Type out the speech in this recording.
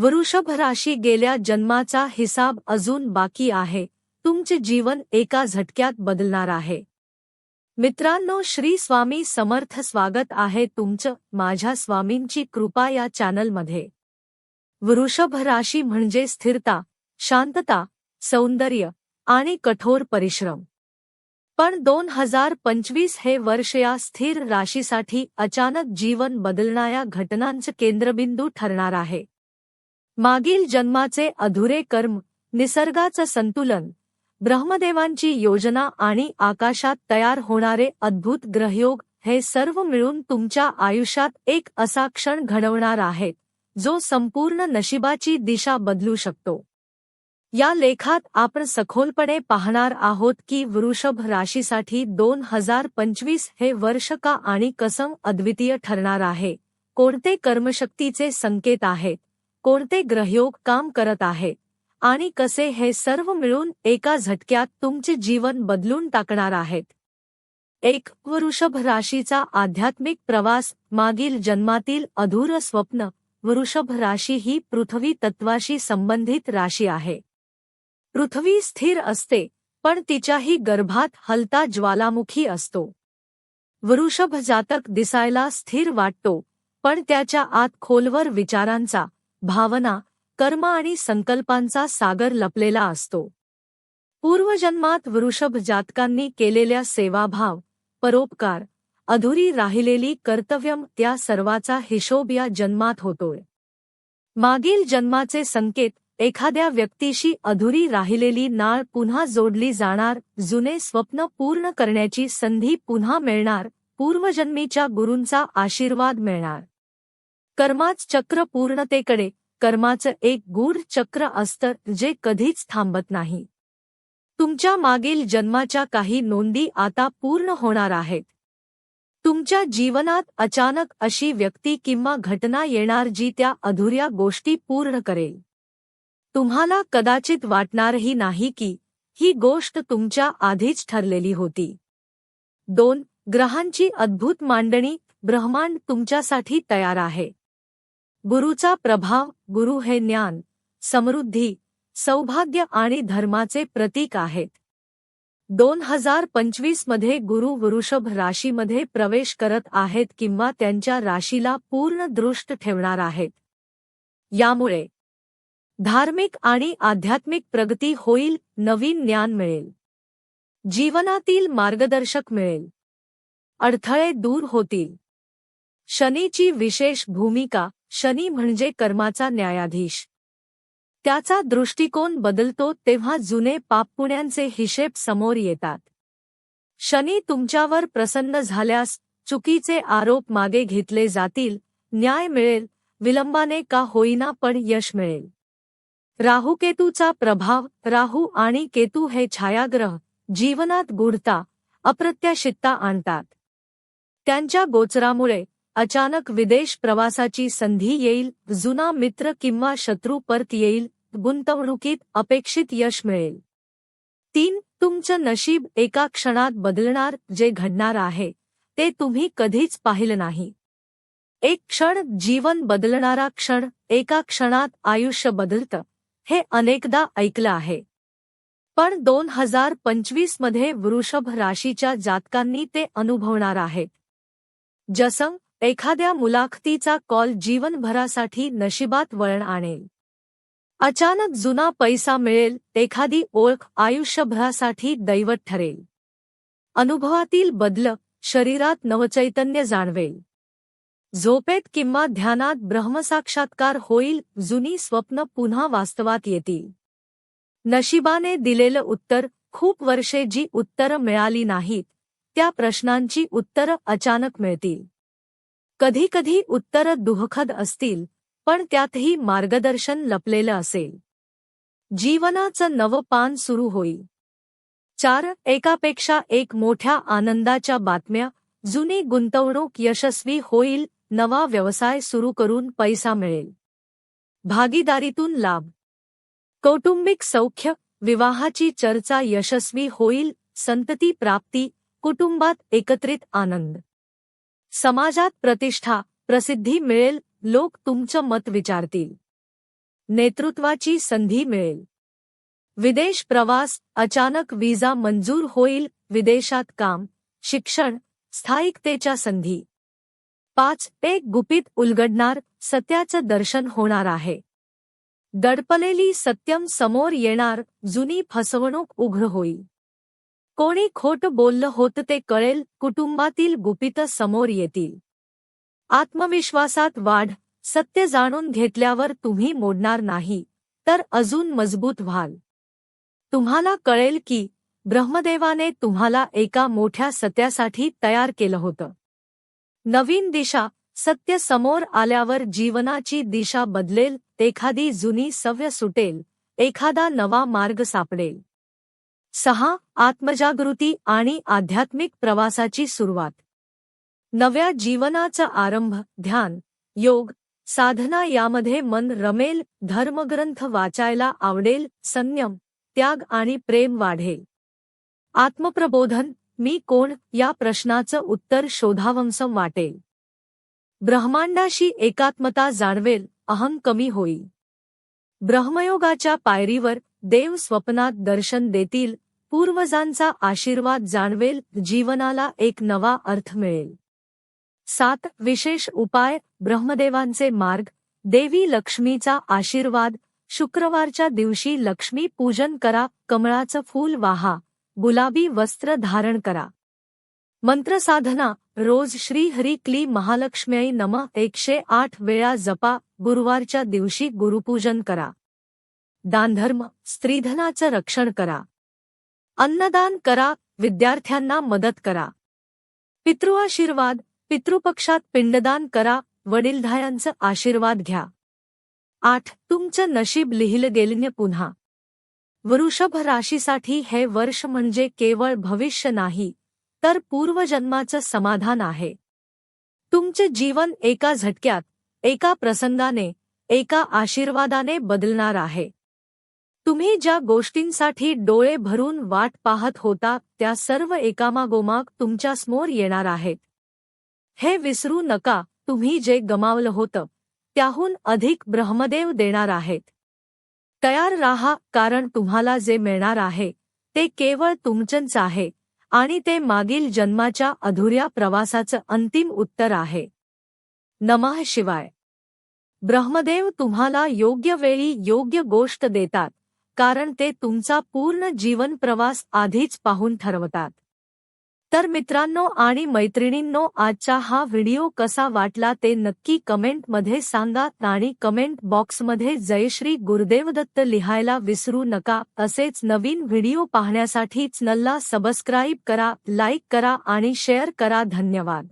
वृषभ राशी गेल्या जन्माचा हिसाब अजून बाकी आहे. तुमचे जीवन एका झटक्यात बदलणार आहे. मित्रांनो श्री स्वामी समर्थ स्वागत आहे तुमचं माझ्या स्वामींची कृपा या चॅनलमध्ये. वृषभ राशी म्हणजे स्थिरता शांतता सौंदर्य आणि कठोर परिश्रम. पण दोन हजार पंचवीस हे वर्ष या स्थिर राशीसाठी अचानक जीवन बदलणाऱ्या घटनांचं केंद्रबिंदू ठरणार आहे. मागील जन्माचे अधुरे कर्म निसर्गाचं संतुलन ब्रह्मदेवांची योजना आणि आकाशात तयार होणारे अद्भुत ग्रहयोग हे सर्व मिळून तुमच्या आयुष्यात एक असा क्षण घडवणार आहेत जो संपूर्ण नशिबाची दिशा बदलू शकतो. या लेखात आपण सखोलपणे पाहणार आहोत की वृषभ राशीसाठी दोन हजार पंचवीस हे वर्ष का आणि कसं अद्वितीय ठरणार आहे कोणते कर्मशक्तीचे संकेत आहेत कोणते ग्रहयोग काम करत आहे? आणि कसे हे सर्व मिळून एका झटक्यात तुमचे जीवन बदलून टाकणार आहेत? एक वृषभ राशीचा आध्यात्मिक प्रवास मागील जन्मातील अधूर स्वप्न वृषभ राशी ही पृथ्वी तत्वाशी संबंधित राशी आहे. पृथ्वी स्थिर असते पण तिच्याही गर्भात हलता ज्वालामुखी असतो. वृषभ जातक दिसायला स्थिर वाटतो पण त्याच्या आत खोलवर विचारांचा भावना कर्म आणि संकल्पांचा सागर लपलेला असतो. पूर्वजन्मात वृषभ जातकांनी केलेल्या सेवाभाव परोपकार अधुरी राहिलेली कर्तव्यम त्या सर्वाचा हिशोब या जन्मात होतोय. मागील जन्माचे संकेत एखाद्या व्यक्तीशी अधुरी राहिलेली नाळ पुन्हा जोडली जाणार जुने स्वप्न पूर्ण करण्याची संधी पुन्हा मिळणार पूर्वजन्मीच्या गुरूंचा आशीर्वाद मिळणार. कर्माच चक्र पूर्णतेकडे कर्माचं एक गूढ चक्र असतं जे कधीच थांबत नाही. तुमच्या मागील जन्माच्या काही नोंदी आता पूर्ण होणार आहेत. तुमच्या जीवनात अचानक अशी व्यक्ती किंवा घटना येणार जी त्या अधुऱ्या गोष्टी पूर्ण करेल. तुम्हाला कदाचित वाटणारही नाही की ही गोष्ट तुमच्या आधीच ठरलेली होती. दोन ग्रहांची अद्भुत मांडणी ब्रह्मांड तुमच्यासाठी तयार आहे. गुरुचा प्रभाव गुरु हे ज्ञान समृद्धी सौभाग्य आणि धर्माचे प्रतीक आहेत. दोन हजार पंचवीसमध्ये गुरु वृषभ राशीमध्ये प्रवेश करत आहेत किंवा त्यांच्या राशीला पूर्ण दृष्ट ठेवणार आहेत. यामुळे धार्मिक आणि आध्यात्मिक प्रगती होईल नवीन ज्ञान मिळेल. जीवनातील मार्गदर्शक मिळेल. अडथळे दूर होतील. शनीची विशेष भूमिका शनी म्हणजे कर्माचा न्यायाधीश. त्याचा दृष्टिकोन बदलतो तेव्हा जुने पापपुण्यांचे हिशेब समोर येतात. शनी तुमच्यावर प्रसन्न झाल्यास चुकीचे आरोप मागे घेतले जातील न्याय मिळेल विलंबाने का होईना पण यश मिळेल. राहुकेतूचा प्रभाव राहू आणि केतू हे छायाग्रह जीवनात गुढता अप्रत्याशितता आणतात. त्यांच्या गोचरामुळे अचानक विदेश प्रवासाची संधी येईल जुना मित्र किंवा शत्रू परत येईल गुंतवणुकीत अपेक्षित यश मिळेल. तीन तुमचं नशीब एका क्षणात बदलणार जे घडणार आहे ते तुम्ही कधीच पाहिलं नाही. एक क्षण जीवन बदलणारा क्षण एका क्षणात आयुष्य बदलतं हे अनेकदा ऐकलं आहे. पण दोन हजार पंचवीसमध्ये वृषभ राशीच्या जातकांनी ते अनुभवणार आहेत. जसं एखाद्या मुलाखतीचा कॉल जीवनभरासाठी नशिबात वळण आणेल. अचानक जुना पैसा मिळेल एखादी ओळख आयुष्यभरासाठी दैवत ठरेल. अनुभवातील बदल शरीरात नवचैतन्य जाणवेल. झोपेत किंवा ध्यानात ब्रह्मसाक्षात्कार होईल जुनी स्वप्न पुन्हा वास्तवात येतील. नशिबाने दिलेलं उत्तर खूप वर्षे जी उत्तरं मिळाली नाहीत त्या प्रश्नांची उत्तरं अचानक मिळतील. कधीकधी उत्तरं दुःखद असतील पण त्यातही मार्गदर्शन लपलेलं असेल. जीवनाचं नवं पान सुरू होईल. चार एकापेक्षा एक मोठ्या आनंदाच्या बातम्या जुनी गुंतवणूक यशस्वी होईल नवा व्यवसाय सुरू करून पैसा मिळेल. भागीदारीतून लाभ. कौटुंबिक सौख्य विवाहाची चर्चा यशस्वी होईल संतती प्राप्ती कुटुंबात एकत्रित आनंद. समाजात प्रतिष्ठा प्रसिद्धी मिळेल लोक तुमचं मत विचारतील. नेतृत्वाची संधी मिळेल. विदेश प्रवास अचानक विजा मंजूर होईल विदेशात काम शिक्षण स्थायिकतेच्या संधी. पाच एक गुपित उलगडणार सत्याचं दर्शन होणार आहे. दडपलेली सत्यम समोर येणार जुनी फसवणूक उघड होईल. कोणी खोट बोललं होतं ते कळेल कुटुंबातील गुपित समोर येतील. आत्मविश्वासात वाढ सत्य जाणून घेतल्यावर तुम्ही मोडणार नाही तर अजून मजबूत व्हाल. तुम्हाला कळेल की ब्रह्मदेवाने तुम्हाला एका मोठ्या सत्यासाठी तयार केलं होतं. नवीन दिशा सत्य समोर आल्यावर जीवनाची दिशा बदलेल एखादी जुनी सव्य सुटेल एखादा नवा मार्ग सापडेल. सहा आत्मजागृती आणि आध्यात्मिक प्रवासाची सुरुवात. नव्या जीवनाचा आरंभ ध्यान योग साधना यामध्ये मन रमेल धर्मग्रंथ वाचायला आवडेल संयम त्याग आणि प्रेम वाढेल. आत्मप्रबोधन मी कोण या प्रश्नाचं उत्तर शोधावंसम वाटेल. ब्रह्मांडाशी एकात्मता जाणवेल अहं कमी होईल. ब्रह्मयोगाच्या पायरीवर देव स्वप्नात दर्शन देतील पूर्वजांचा आशीर्वाद जाणवेल जीवनाला एक नवा अर्थ मिळेल. सात विशेष उपाय ब्रह्मदेवांचे मार्ग देवी लक्ष्मीचा आशीर्वाद शुक्रवारच्या दिवशी लक्ष्मी पूजन करा कमळाचं फूल वाहा गुलाबी वस्त्र धारण करा. मंत्रसाधना रोज श्री हरी क्ली महालक्ष्म्याई नम एकशे आठ वेळा जपा गुरुवारच्या दिवशी गुरुपूजन करा. दानधर्म स्त्रीधनाचं रक्षण करा. अन्नदान करा विद्यार्थ्यांना मदत करा. पितृआशीर्वाद पितृपक्षात पिंडदान करा वडीलधायांचं आशीर्वाद घ्या. आठ तुमचं नशीब लिहिलं गेलं पुन्हा. वृषभ राशीसाठी हे वर्ष म्हणजे केवळ भविष्य नाही तर पूर्वजन्माचं समाधान आहे. तुमचे जीवन एका झटक्यात एका प्रसंगाने एका आशीर्वादाने बदलणार आहे. तुम्ही ज्या गोष्टींसाठी डोळे भरून वाट पाहत होता त्या सर्व एकामागोमाग तुमच्यासमोर येणार आहेत. हे विसरू नका तुम्ही जे गमावलं होतं त्याहून अधिक ब्रह्मदेव देणार आहेत. तयार राहा कारण तुम्हाला जे मिळणार आहे ते केवळ तुमचंच आहे आणि ते मागील जन्माच्या अधुऱ्या प्रवासाचं अंतिम उत्तर आहे. नमः शिवाय. ब्रह्मदेव तुम्हाला योग्य वेळी योग्य गोष्ट देतात. कारण ते तुमचा पूर्ण जीवन प्रवास आधीच पाहून ठरवतात. तर मित्रांनो आणि मैत्रिणींनो आजचा हा व्हिडिओ कसा वाटला ते नक्की कमेंटमध्ये सांगा आणि कमेंट बॉक्समध्ये जयश्री गुरुदेवदत्त लिहायला विसरू नका. असेच नवीन व्हिडिओ पाहण्यासाठी चॅनलला सबस्क्राईब करा लाईक करा आणि शेअर करा. धन्यवाद.